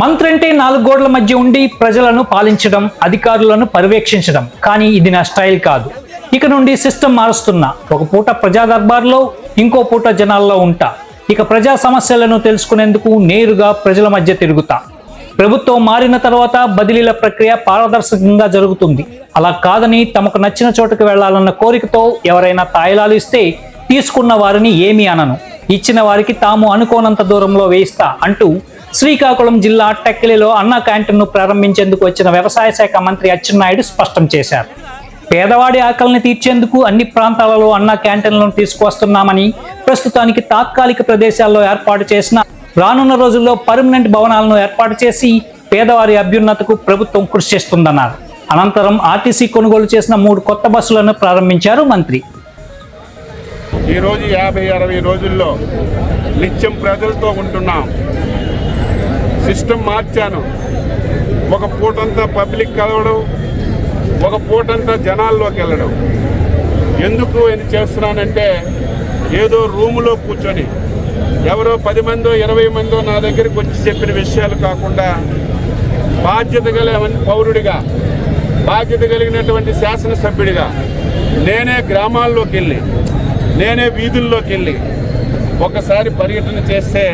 మంత్రి అంటే నాలుగు గోడల మధ్య ఉండి ప్రజలను పాలించడం అధికారులను పర్యవేక్షించడం. కానీ ఇది నా స్టైల్ కాదు. ఇక నుండి సిస్టమ్ మారుస్తున్నా. ఒక పూట ప్రజా దర్బార్లో ఇంకో పూట జనాల్లో ఉంటా. ఇక ప్రజా సమస్యలను తెలుసుకునేందుకు నేరుగా ప్రజల మధ్య తిరుగుతా. ప్రభుత్వం మారిన తర్వాత బదిలీల ప్రక్రియ పారదర్శకంగా జరుగుతుంది. అలా కాదని తమకు నచ్చిన చోటుకు వెళ్ళాలన్న కోరికతో ఎవరైనా తాయిలాలు ఇస్తే తీసుకున్న వారిని ఏమీ అనను. ఇచ్చిన వారికి తాము అనుకోనంత దూరంలో వేయిస్తా అంటూ శ్రీకాకుళం జిల్లా టెక్కిలిలో అన్న క్యాంటీన్ను ప్రారంభించేందుకు వచ్చిన వ్యవసాయ శాఖ మంత్రి అచ్చెన్నాయుడు స్పష్టం చేశారు. పేదవాడి ఆకలిని తీర్చేందుకు అన్ని ప్రాంతాలలో అన్న క్యాంటీన్లను తీసుకువస్తున్నామని ప్రస్తుతానికి తాత్కాలిక ప్రదేశాల్లో ఏర్పాటు చేసిన రానున్న రోజుల్లో పర్మనెంట్ భవనాలను ఏర్పాటు చేసి పేదవారి అభ్యున్నతకు ప్రభుత్వం కృషి చేస్తుందన్నారు. అనంతరం ఆర్టీసీ కొనుగోలు చేసిన మూడు కొత్త బస్సులను ప్రారంభించారు మంత్రి. ఈరోజు యాభై అరవై రోజుల్లో నిత్యం ప్రజలతో ఉంటున్నాం. సిస్టమ్ మార్చాను. ఒక పూటంతా పబ్లిక్ కలవడం ఒక పూటంతా జనాల్లోకి వెళ్ళడం. ఎందుకు ఇది చేస్తున్నానంటే ఏదో రూములో కూర్చొని ఎవరో పది మందో ఇరవై మందో నా దగ్గరికి వచ్చి చెప్పిన విషయాలు కాకుండా బాధ్యత గల పౌరుడిగా బాధ్యత కలిగినటువంటి శాసనసభ్యుడిగా నేనే గ్రామాల్లోకి వెళ్ళి నేనే వీధుల్లోకి వెళ్ళి ఒకసారి పర్యటన చేస్తే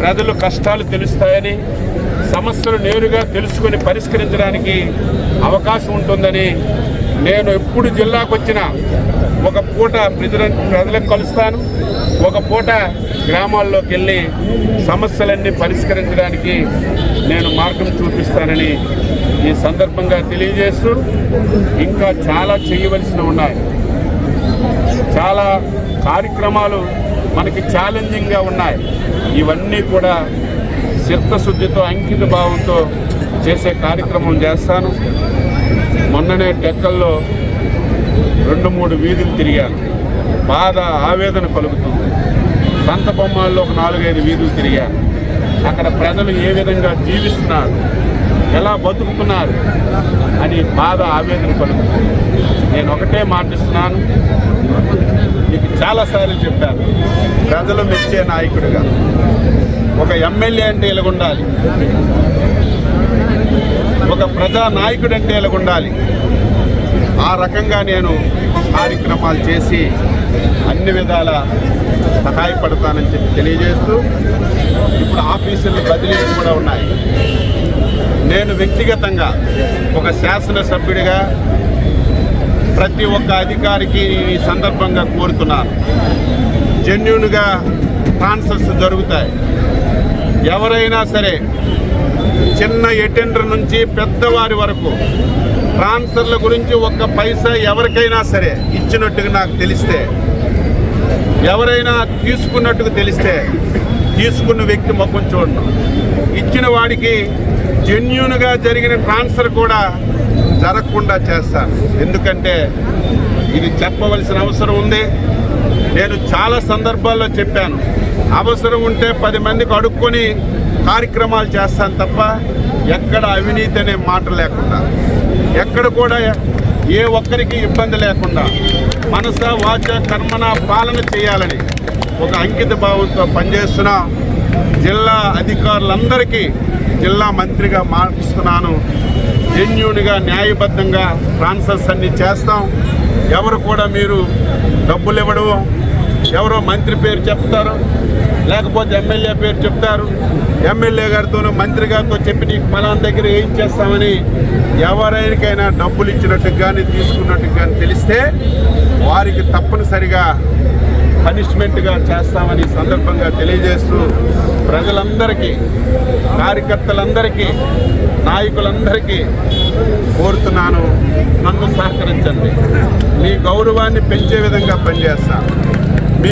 ప్రజలు కష్టాలు తెలుస్తాయని సమస్యలు నేరుగా తెలుసుకొని పరిష్కరించడానికి అవకాశం ఉంటుందని నేను ఎప్పుడు జిల్లాకు వచ్చినా ఒక పూట ప్రజల ప్రజలకు కలుస్తాను. ఒక పూట గ్రామాల్లోకి వెళ్ళి సమస్యలన్నీ పరిష్కరించడానికి నేను మార్గం చూపిస్తానని ఈ సందర్భంగా తెలియజేస్తూ ఇంకా చాలా చేయవలసినవి ఉన్నాయి. చాలా కార్యక్రమాలు మనకి ఛాలెంజింగ్గా ఉన్నాయి. ఇవన్నీ కూడా చిత్తశుద్ధితో అంకిత భావంతో చేసే కార్యక్రమం చేస్తాను. మొన్ననే టెక్కల్లో రెండు మూడు వీధులు తిరిగాను. బాధ ఆవేదన కలుగుతుంది. సంత బొమ్మాల్లో ఒక నాలుగైదు వీధులు తిరిగాను. అక్కడ ప్రజలు ఏ విధంగా జీవిస్తున్నారు ఎలా బతుకుతున్నారు అని బాధ ఆవేదన కలుగుతుంది. నేను ఒకటే మాటిస్తున్నాను చాలాసార్లు చెప్పాను. ప్రజలు మెచ్చే నాయకుడిగా. ఒక ఎమ్మెల్యే అంటే ఇలాగ ఉండాలి. ఒక ప్రజా నాయకుడు అంటే ఇలాగ ఉండాలి. ఆ రకంగా నేను కార్యక్రమాలు చేసి అన్ని విధాల సహాయపడతానని చెప్పి తెలియజేస్తూ ఇప్పుడు ఆఫీసులు బదిలీలు కూడా ఉన్నాయి. నేను వ్యక్తిగతంగా ఒక శాసనసభ్యుడిగా ప్రతి ఒక్క అధికారికి ఈ సందర్భంగా కోరుతున్నాను. జెన్యున్గా ట్రాన్స్ఫర్స్ జరుగుతాయి. ఎవరైనా సరే చిన్న ఎటెండర్ నుంచి పెద్దవారి వరకు ట్రాన్స్ఫర్ల గురించి ఒక్క పైసా ఎవరికైనా సరే ఇచ్చినట్టుగా నాకు తెలిస్తే ఎవరైనా తీసుకున్నట్టుగా తెలిస్తే తీసుకున్న వ్యక్తి మొక్కం చూడడం ఇచ్చిన వాడికి జెన్యున్గా జరిగిన ట్రాన్స్ఫర్ కూడా జరగకుండా చేస్తాను. ఎందుకంటే ఇది చెప్పవలసిన అవసరం ఉంది. నేను చాలా సందర్భాల్లో చెప్పాను. అవసరం ఉంటే పది మందికి అడుక్కొని కార్యక్రమాలు చేస్తాను తప్ప ఎక్కడ అవినీతి అనే మాట లేకుండా ఎక్కడ కూడా ఏ ఒక్కరికి ఇబ్బంది లేకుండా మనస వాచ కర్మన పాలన చేయాలని ఒక అంకిత భావంతో పనిచేస్తున్న జిల్లా అధికారులందరికీ జిల్లా మంత్రిగా మార్పిస్తున్నాను జెన్యున్గా న్యాయబద్ధంగా ట్రాన్స్ఫర్స్ అన్ని చేస్తాం. ఎవరు కూడా మీరు డబ్బులు ఇవ్వడం ఎవరో మంత్రి పేరు చెప్తారు లేకపోతే ఎమ్మెల్యే పేరు చెప్తారు. ఎమ్మెల్యే గారితోనూ మంత్రి గారితో చెప్పి నీకు పలానా దగ్గర ఏం చేస్తామని ఎవరికైనా డబ్బులు ఇచ్చినట్టు కానీ తీసుకున్నట్టు కానీ తెలిస్తే వారికి తప్పనిసరిగా పనిష్మెంట్గా చేస్తామని సందర్భంగా తెలియజేస్తూ ప్రజలందరికీ కార్యకర్తలందరికీ నాయకులందరికీ కోరుతున్నాను. నన్ను సహకరించండి. మీ గౌరవాన్ని పెంచే విధంగా పనిచేస్తాను. మీ